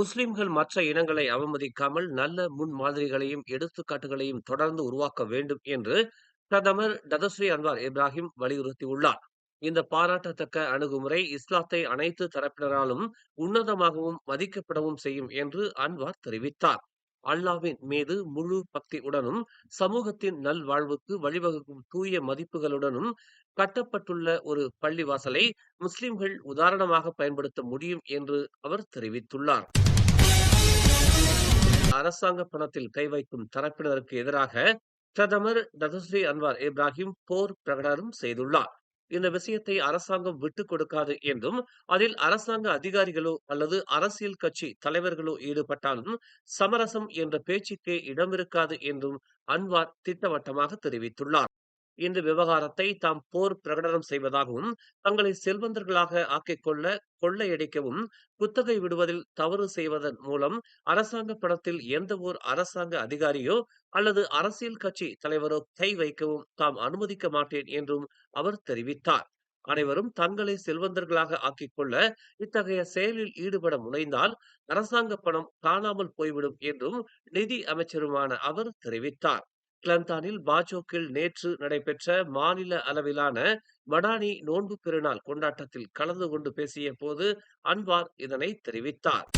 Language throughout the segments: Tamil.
முஸ்லிம்கள் மற்ற இனங்களை அவமதிக்காமல் நல்ல முன்மாதிரிகளையும் எடுத்துக்காட்டுகளையும் தொடர்ந்து உருவாக்க வேண்டும் என்று பிரதமர் டதஸ்ரீ அன்வார் இப்ராஹிம் வலியுறுத்தியுள்ளார். இந்த பாராட்டத்தக்க அணுகுமுறை இஸ்லாத்தை அனைத்து தரப்பினராலும் உன்னதமாகவும் மதிக்கப்படவும் செய்யும் என்று அன்வார் தெரிவித்தார். அல்லாவின் மீது முழு பக்தியுடனும் சமூகத்தின் நல்வாழ்வுக்கு வழிவகுக்கும் தூய மதிப்புகளுடனும் கட்டப்பட்டுள்ள ஒரு பள்ளிவாசலை முஸ்லிம்கள் உதாரணமாக பயன்படுத்த முடியும் என்று அவர் தெரிவித்துள்ளார். அரசாங்க பணத்தில் கை வைக்கும் தரப்பினருக்கு எதிராக பிரதமர் தனுஸ்ரீ அன்வார் இப்ராஹிம் போர் பிரகடனம் செய்துள்ளார். இந்த விஷயத்தை அரசாங்கம் விட்டுக் கொடுக்காது என்றும் அதில் அரசாங்க அதிகாரிகளோ அல்லது அரசியல் கட்சி தலைவர்களோ ஈடுபட்டாலும் சமரசம் என்ற பேச்சுக்கே இடமிருக்காது என்றும் அன்வார் திட்டவட்டமாக தெரிவித்துள்ளார். இந்த விவகாரத்தை தாம் போர் பிரகடனம் செய்வதாகவும் தங்களை செல்வந்தர்களாக ஆக்கிக் கொள்ள கொள்ளையடிக்கவும் குத்தகை விடுவதில் தவறு செய்வதன் மூலம் அரசாங்க படத்தில் எந்த ஓர் அரசாங்க அதிகாரியோ அல்லது அரசியல் கட்சி தலைவரோ கை வைக்கவும் தாம் அனுமதிக்க மாட்டேன் என்றும் அவர் தெரிவித்தார். அனைவரும் தங்களை செல்வந்தர்களாக ஆக்கிக் கொள்ள இத்தகைய செயலில் ஈடுபட முனைந்தால் அரசாங்க பணம் காணாமல் போய்விடும் என்றும் நிதி அமைச்சருமான அவர் தெரிவித்தார். கிளந்தானில் பாஜோக்கில் நேற்று நடைபெற்ற மாநில அளவிலான மடானி நோன்பு பெருநாள் கொண்டாட்டத்தில் கலந்து கொண்டு பேசிய போது அன்வார் இதனை தெரிவித்தார்.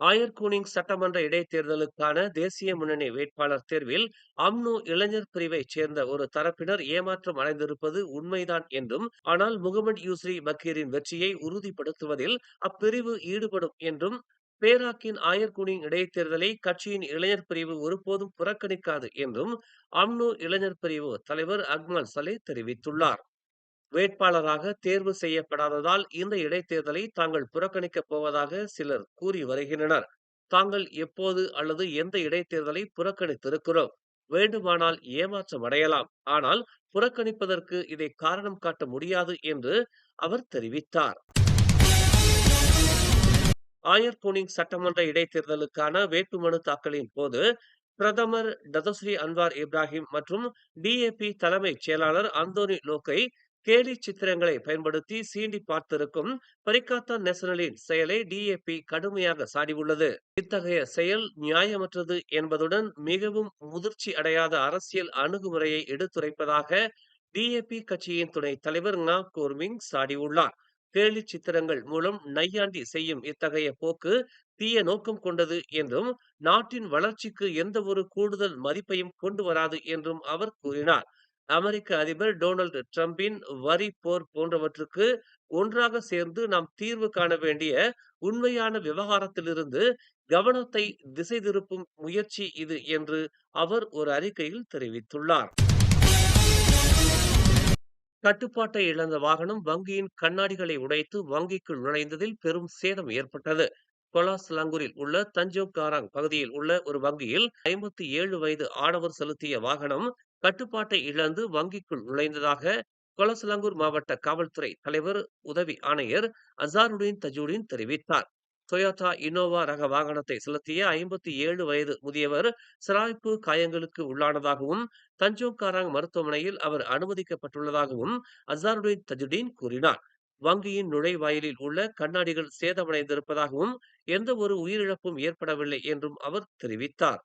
ஆயர்கூனிங் சட்டமன்ற இடைத்தேர்தலுக்கான தேசிய முன்னணி வேட்பாளர் தேர்வில் அம்னு இளைஞர் பிரிவைச் சேர்ந்த ஒரு தரப்பினர் ஏமாற்றம் அடைந்திருப்பது உண்மைதான் என்றும் ஆனால் முகமது யூஸ்ரி பக்கீரின் வெற்றியை உறுதிப்படுத்துவதில் அப்பிரிவு ஈடுபடும் என்றும் பேராக்கின் ஆயர்குனிங் இடைத்தேர்தலை கட்சியின் இளைஞர் பிரிவு ஒருபோதும் புறக்கணிக்காது என்றும் அம்னு இளைஞர் பிரிவு தலைவர் அக்மல் சலே தெரிவித்துள்ளார். வேட்பாளராக தேர்வு செய்யப்படாததால் இந்த இடைத்தேர்தலை தாங்கள் புறக்கணிக்கப் போவதாக சிலர் கூறி வருகின்றனர். தாங்கள் எப்போது அல்லது எந்த இடைத்தேர்தலை புறக்கணித்திருக்கிறோம்? வேண்டுமானால் ஏமாற்றம் அடையலாம். ஆனால் புறக்கணிப்பதற்கு இதை காரணம் காட்ட முடியாது என்று அவர் தெரிவித்தார். ஆயர்கோனிங் சட்டமன்ற இடைத்தேர்தலுக்கான வேட்புமனு தாக்கலின் போது பிரதமர் டதஸ்ரீ அன்வார் இப்ராஹிம் மற்றும் டிஏபி தலைமைச் செயலாளர் அந்தோனி லோக்கை கேலி சித்திரங்களை பயன்படுத்தி சீண்டி பார்த்திருக்கும் பரிகாத்தா நேஷனலின் செயலை டிஏபி கடுமையாக சாடியுள்ளது. இத்தகைய செயல் நியாயமற்றது என்பதுடன் மிகவும் முதிர்ச்சி அடையாத அரசியல் அணுகுமுறையை எடுத்துரைப்பதாக டிஏபி கட்சியின் துணை தலைவர் நா கோர்மிங் சாடியுள்ளார். கேலி சித்திரங்கள் மூலம் நையாண்டி செய்யும் இத்தகைய போக்கு தீய நோக்கம் கொண்டது என்றும் நாட்டின் வளர்ச்சிக்கு எந்த ஒரு கூடுதல் மதிப்பையும் கொண்டு வராது என்றும் அவர் கூறினார். அமெரிக்க அதிபர் டொனால்டு டிரம்பின் வரி போர் போன்றவற்றுக்கு ஒன்றாக சேர்ந்து நாம் தீர்வு காண வேண்டிய உண்மையான விவகாரத்திலிருந்து கவனத்தை திசை திருப்பும் முயற்சி இது என்று அவர் ஒரு அறிக்கையில் தெரிவித்துள்ளார். கட்டுப்பாட்டை இழந்த வாகனம் வங்கியின் கண்ணாடிகளை உடைத்து வங்கிக்குள் நுழைந்ததில் பெரும் சேதம் ஏற்பட்டது. கொலாஸ்லாங்கூரில் உள்ள தஞ்சோகாராங் பகுதியில் உள்ள ஒரு வங்கியில் ஐம்பத்தி ஏழு வயது ஆடவர் செலுத்திய வாகனம் கட்டுப்பாட்டை இழந்து வங்கிக்குள் நுழைந்ததாக கொலசலங்கூர் மாவட்ட காவல்துறை தலைவர் உதவி ஆணையர் அசாருடீன் தஜூடின் தெரிவித்தார். டொயோட்டா இனோவா ரக வாகனத்தை செலுத்திய ஐம்பத்தி ஏழு வயது முதியவர் சிராய்ப்பு காயங்களுக்கு உள்ளானதாகவும் தஞ்சோங்காராங் மருத்துவமனையில் அவர் அனுமதிக்கப்பட்டுள்ளதாகவும் அசாருடீன் தஜுடீன் கூறினார். வங்கியின் நுழைவாயிலில் உள்ள கண்ணாடிகள் சேதமடைந்திருப்பதாகவும் எந்த ஒரு உயிரிழப்பும் ஏற்படவில்லை என்றும் அவர் தெரிவித்தார்.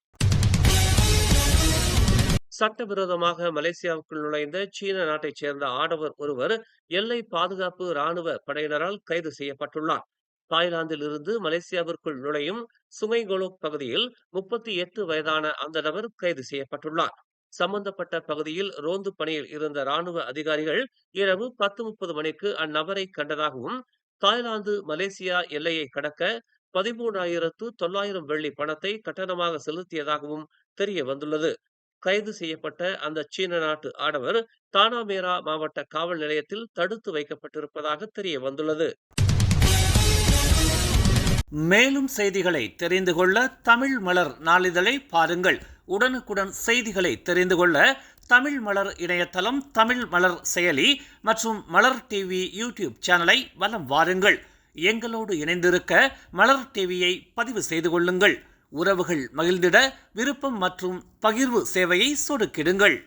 சட்டவிரோதமாக மலேசியாவுக்குள் நுழைந்த சீன நாட்டைச் சேர்ந்த ஆடவர் ஒருவர் எல்லை பாதுகாப்பு ராணுவ படையினரால் கைது செய்யப்பட்டுள்ளார். தாய்லாந்தில் இருந்து மலேசியாவிற்குள் நுழையும் சுமைகொலோக் பகுதியில் முப்பத்தி எட்டு வயதான அந்த நபர் கைது செய்யப்பட்டுள்ளார். சம்பந்தப்பட்ட பகுதியில் ரோந்து பணியில் இருந்த ராணுவ அதிகாரிகள் இரவு பத்து முப்பது மணிக்கு அந்நபரை கண்டதாகவும் தாய்லாந்து மலேசியா எல்லையை கடக்க பதிமூணாயிரத்து தொள்ளாயிரம் வெள்ளி பணத்தை கட்டணமாக செலுத்தியதாகவும் தெரிய வந்துள்ளது. கைது செய்யப்பட்ட அந்த சீன நாட்டு ஆடவர் தானாமேரா மாவட்ட காவல் நிலையத்தில் தடுத்து வைக்கப்பட்டிருப்பதாக தெரிய வந்துள்ளது. மேலும் செய்திகளை தெரிந்து கொள்ள தமிழ் மலர் நாளிதழை பாருங்கள். உடனுக்குடன் செய்திகளை தெரிந்து கொள்ள தமிழ் மலர் இணையதளம் தமிழ் மலர் செயலி மற்றும் மலர் டிவி யூடியூப் சேனலை வலம் வாருங்கள். எங்களோடு இணைந்திருக்க மலர் டிவியை பதிவு செய்து கொள்ளுங்கள். உறவுகள் மகிழ்ந்திட விருப்பம் மற்றும் பகிர்வு சேவையை சொடுக்கிடுங்கள்.